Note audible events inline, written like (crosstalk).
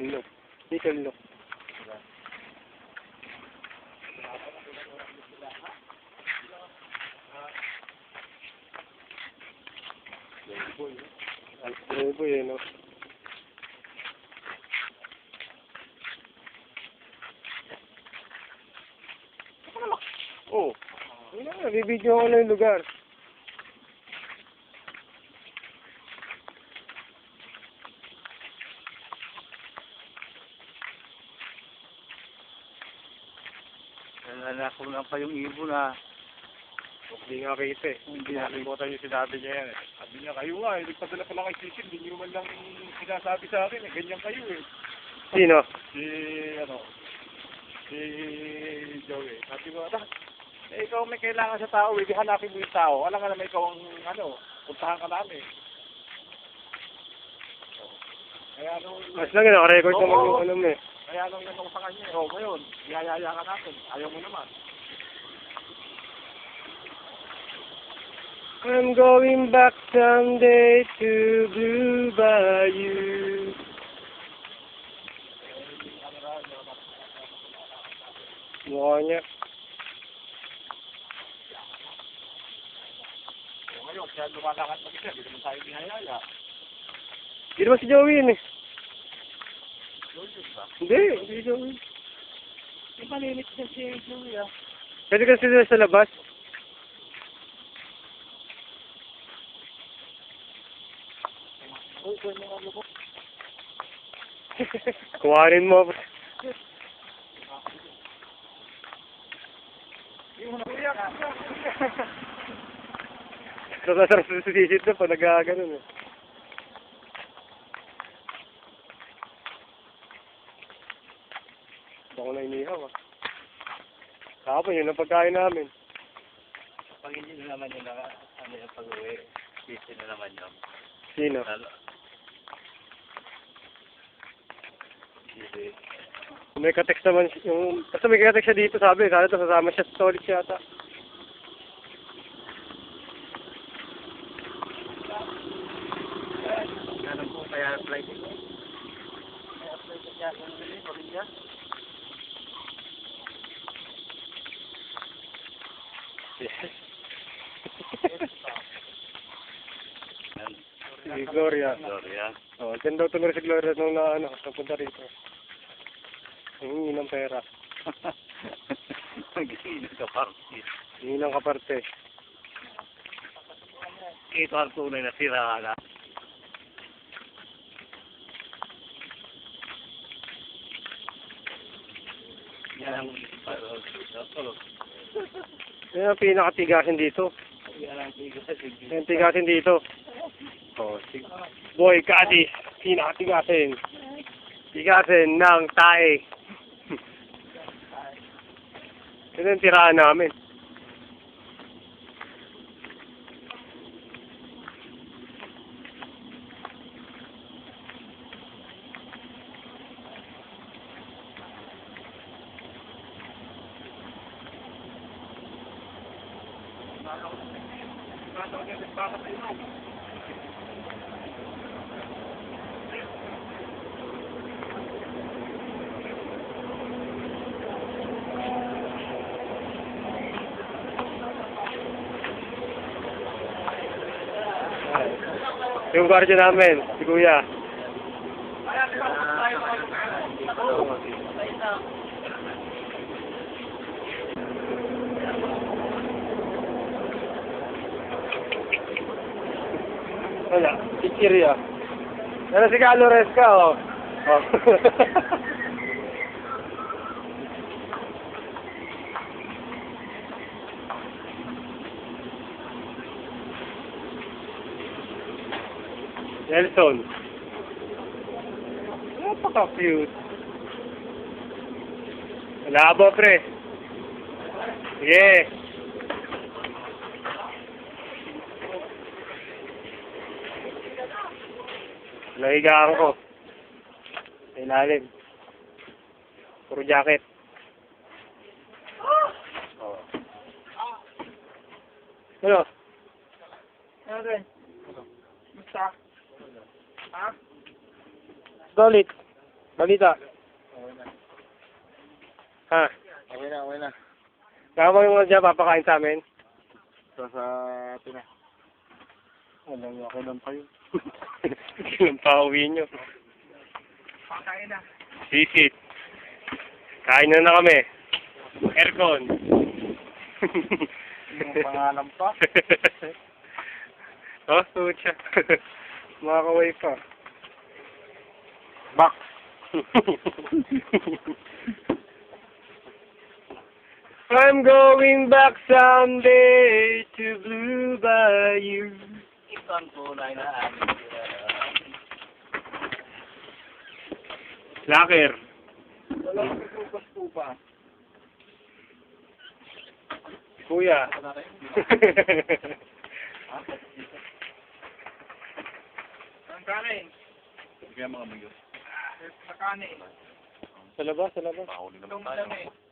Look. Dito look. Ay, boy, eh, no? Oh. Ayun na, bibidyo ko na yung lugar. Nanakulang pa yung ibon na Hindi nga kita eh. hindi nakalimutan yung sinabi niya yan. eh. Sabi niya, kayo nga, eh, nagpadala pala kay Sisin, hindi nyo man lang sinasabi sa akin, eh, ganyan kayo eh. Sino? Si, ano, si Joey. Sabi ko, "Ah, eh, ikaw may kailangan sa tao, eh, di hanapin mo yung tao. Alam ka naman ikaw ang, ano, puntahan ka namin. Kaya nung, Mas lang yun, nakarecord naman Oo. yung ano mo eh. Kaya nung ako sa kanya, eh, oh, ngayon, yayaya ka natin. Ayaw mo naman. I'm going back someday to Blue Bayou. Mukha niya. Eh, ngayon, kaya lumalakad mag-isa, hindi naman tayo niyayaya. Hindi naman si Joey yun eh. Hindi, hindi Joey. Yung malimit na si Joey, ah. Pwede kasi sila sa labas. Uy, kaya mga lubok. Kuhanin mo. Mo na. Nasasarap sa sisit na pa, nagkaganon eh. Bako na inihaw ah. Kapon yun ang pagkain namin. Pag hindi na naman yung naka, ano yung pag-uwi, busy na naman yun. Sino? Lalo. Busy. May katext naman si- yung... Basta may katext siya dito sabi, sana to sasama siya sa solid siya ata. Ano po kaya apply ko? Kaya apply ko siya kung hindi, pamilya. Si Gloria. Gloria. Oh, dyan daw tumira si Gloria nung na ano, napunta rito. Hingi ng pera. Nag-iinom ka party. Hingi ng kaparte. Ito ang tunay na sira na. Yan ang Yan ang pinakatigasin dito. Yan ang tigasin. Dito. Oh, si Boy Caddy, pinakatigasin. Tigasin ng tae. (laughs) Yan ang tirahan namin. Yung guardia namin, si Kuya. Wala, si Kiria. Ano si Carlo Resca, oh. oh. (laughs) Nelson. Napaka-cute. Labo, pre. Sige. Nahigaan ko. Sa ilalim. Puro jacket. Oh. Ano? Ano rin? Basta? Ha? Solid. Balita. Ha? Okay na, okay na. Kama mo mga dyan, papakain sa amin. So, sa atin na. Alam niyo, ako lang kayo. (laughs) Yung pauwi nyo. Pakain na. Sisit. Kain na na kami. Aircon. Yung pangalan pa. (laughs) oh, sucha. (laughs) Makakaway pa. Box. I'm going back someday to Blue Bayou. Isang kulay na Slacker. Wala kang tugas po ba? Kuya. Ang kanin. Kaya mga mayos. Sa kanin. sa labas, sa labas. Itong dami.